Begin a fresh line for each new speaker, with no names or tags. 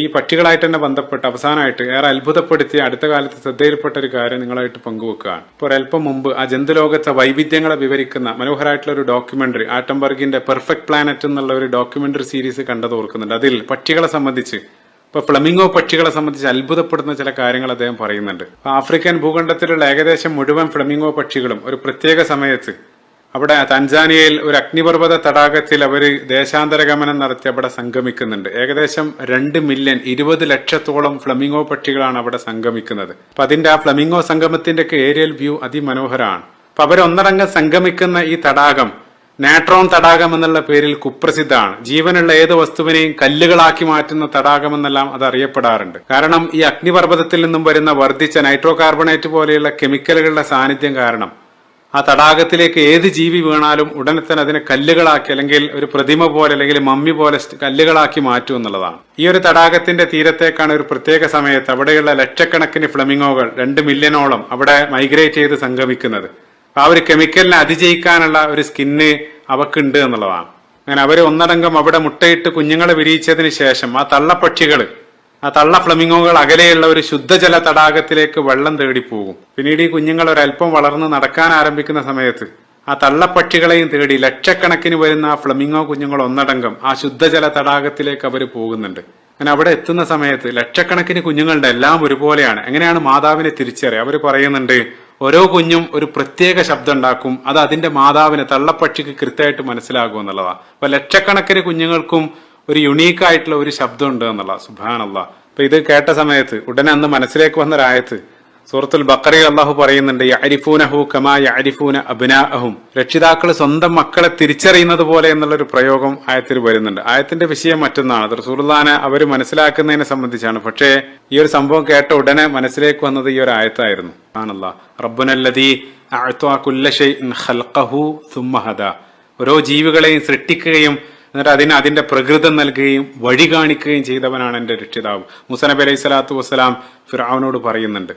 ഈ പക്ഷികളായിട്ട് തന്നെ ബന്ധപ്പെട്ട് അവസാനമായിട്ട് ഏറെ അത്ഭുതപ്പെടുത്തി അടുത്ത കാലത്ത് ശ്രദ്ധയിൽപ്പെട്ട ഒരു കാര്യം നിങ്ങളായിട്ട് പങ്കുവെക്കുകയാണ്. ഇപ്പോൾ അല്പം മുമ്പ് ആ ജന്തുലോകത്തെ വൈവിധ്യങ്ങളെ വിവരിക്കുന്ന മനോഹരമായിട്ടുള്ള ഒരു ഡോക്യുമെന്ററി ആറ്റംബർഗിന്റെ പെർഫെക്റ്റ് പ്ലാനറ്റ് എന്നുള്ള ഒരു ഡോക്യുമെന്ററി സീരീസ് കണ്ടത് ഓർക്കുന്നുണ്ട്. അതിൽ പക്ഷികളെ സംബന്ധിച്ച് ഇപ്പൊ ഫ്ലമിംഗോ പക്ഷികളെ സംബന്ധിച്ച് അത്ഭുതപ്പെടുന്ന ചില കാര്യങ്ങൾ അദ്ദേഹം പറയുന്നുണ്ട്. ആഫ്രിക്കൻ ഭൂഖണ്ഡത്തിലുള്ള ഏകദേശം മുഴുവൻ ഫ്ലമിംഗോ പക്ഷികളും ഒരു പ്രത്യേക സമയത്ത് അവിടെ തൻസാനിയയിൽ ഒരു അഗ്നിപർവത തടാകത്തിൽ അവർ ദേശാന്തര ഗമനം നടത്തി അവിടെ സംഗമിക്കുന്നുണ്ട്. ഏകദേശം രണ്ട് മില്യൺ ഇരുപത് ലക്ഷത്തോളം ഫ്ലമിംഗോ പക്ഷികളാണ് അവിടെ സംഗമിക്കുന്നത്. അപ്പൊ അതിന്റെ ആ ഫ്ലമിംഗോ സംഗമത്തിന്റെ ഒക്കെ ഏരിയൽ വ്യൂ അതിമനോഹരമാണ്. അപ്പൊ അവരൊന്നടങ്കം സംഗമിക്കുന്ന ഈ തടാകം നാട്രോൺ തടാകം എന്നുള്ള പേരിൽ കുപ്രസിദ്ധമാണ്. ജീവനുള്ള ഏത് വസ്തുവിനെയും കല്ലുകളാക്കി മാറ്റുന്ന തടാകം എന്നെല്ലാം അത് അറിയപ്പെടാറുണ്ട്. കാരണം ഈ അഗ്നിപർവതത്തിൽ നിന്നും വരുന്ന വർദ്ധിച്ച നൈട്രോ കാർബണേറ്റ് പോലെയുള്ള കെമിക്കലുകളുടെ സാന്നിധ്യം കാരണം ആ തടാകത്തിലേക്ക് ഏത് ജീവി വീണാലും ഉടനെ തന്നെ അതിനെ കല്ലുകളാക്കി അല്ലെങ്കിൽ ഒരു പ്രതിമ പോലെ അല്ലെങ്കിൽ മമ്മി പോലെ കല്ലുകളാക്കി മാറ്റും എന്നുള്ളതാണ്. ഈ ഒരു തടാകത്തിന്റെ തീരത്തേക്കാണ് ഒരു പ്രത്യേക സമയത്ത് അവിടെയുള്ള ലക്ഷക്കണക്കിന് ഫ്ലമിംഗോകൾ രണ്ട് മില്യണോളം അവിടെ മൈഗ്രേറ്റ് ചെയ്ത് സംഗമിക്കുന്നത്. ആ ഒരു കെമിക്കലിനെ അതിജയിക്കാനുള്ള ഒരു സ്കിന്ന് അവക്കുണ്ട് എന്നുള്ളതാണ്. അങ്ങനെ അവർ ഒന്നടങ്കം അവിടെ മുട്ടയിട്ട് കുഞ്ഞുങ്ങളെ വിരിയിച്ചതിന് ശേഷം ആ തള്ളപ്പക്ഷികൾ ആ തള്ള ഫ്ലമിംഗോകൾ അകലെയുള്ള ഒരു ശുദ്ധജല തടാകത്തിലേക്ക് വെള്ളം തേടി പോകും പിന്നീട് ഈ കുഞ്ഞുങ്ങൾ ഒരല്പം വളർന്ന് നടക്കാൻ ആരംഭിക്കുന്ന സമയത്ത് ആ തള്ളപ്പക്ഷികളെയും തേടി ലക്ഷക്കണക്കിന് വരുന്ന ആ ഫ്ലമിംഗോ കുഞ്ഞുങ്ങൾ ഒന്നടങ്കം ആ ശുദ്ധജല തടാകത്തിലേക്ക് അവർ പോകുന്നുണ്ട്. അങ്ങനെ അവിടെ എത്തുന്ന സമയത്ത് ലക്ഷക്കണക്കിന് കുഞ്ഞുങ്ങളുടെ എല്ലാം ഒരുപോലെയാണ്. എങ്ങനെയാണ് മാതാവിനെ തിരിച്ചറിയുക? അവർ പറയുന്നുണ്ട് ഓരോ കുഞ്ഞും ഒരു പ്രത്യേക ശബ്ദം ഉണ്ടാക്കും. അത് അതിന്റെ മാതാവിനെ തള്ളപ്പക്ഷിക്ക് കൃത്യമായിട്ട് മനസ്സിലാകും എന്നുള്ളതാണ് അപ്പൊ ലക്ഷക്കണക്കിന് കുഞ്ഞുങ്ങൾക്കും ഒരു യുണീക്ക് ആയിട്ടുള്ള ഒരു ശബ്ദം ഉണ്ട് എന്നുള്ള സുഭാനല്ല അപ്പൊ ഇത് കേട്ട സമയത്ത് ഉടനെ അന്ന് മനസ്സിലേക്ക് വന്ന ഒരായത്ത് സൂറത്തുൽ ബക്കറി അള്ളാഹു പറയുന്നുണ്ട് യഅരിഫൂനഹു കമാ യഅരിഫൂന അബ്നാഅഹും. രക്ഷിതാക്കൾ സ്വന്തം മക്കളെ തിരിച്ചറിയുന്നത് പോലെ എന്നുള്ള ഒരു പ്രയോഗം ആയത്തിൽ വരുന്നുണ്ട്. ആയത്തിന്റെ വിഷയം മറ്റൊന്നാണ്. റസൂർദാന അവർ മനസ്സിലാക്കുന്നതിനെ സംബന്ധിച്ചാണ്. പക്ഷേ ഈ ഒരു സംഭവം കേട്ട ഉടനെ മനസ്സിലേക്ക് വന്നത് ഈ ഒരു ആയത്തായിരുന്നു. ആണല്ല ഖൽഖഹു ഓരോ ജീവികളെയും സൃഷ്ടിക്കുകയും എന്നിട്ട് അതിന് അതിന്റെ പ്രകൃതം നൽകുകയും വഴി കാണിക്കുകയും ചെയ്തവനാണ് എന്റെ രക്ഷിതാവ്. മുസനബി അലൈഹി സ്വലാത്തു വസ്സലാം ഫിറാവിനോട് പറയുന്നുണ്ട്.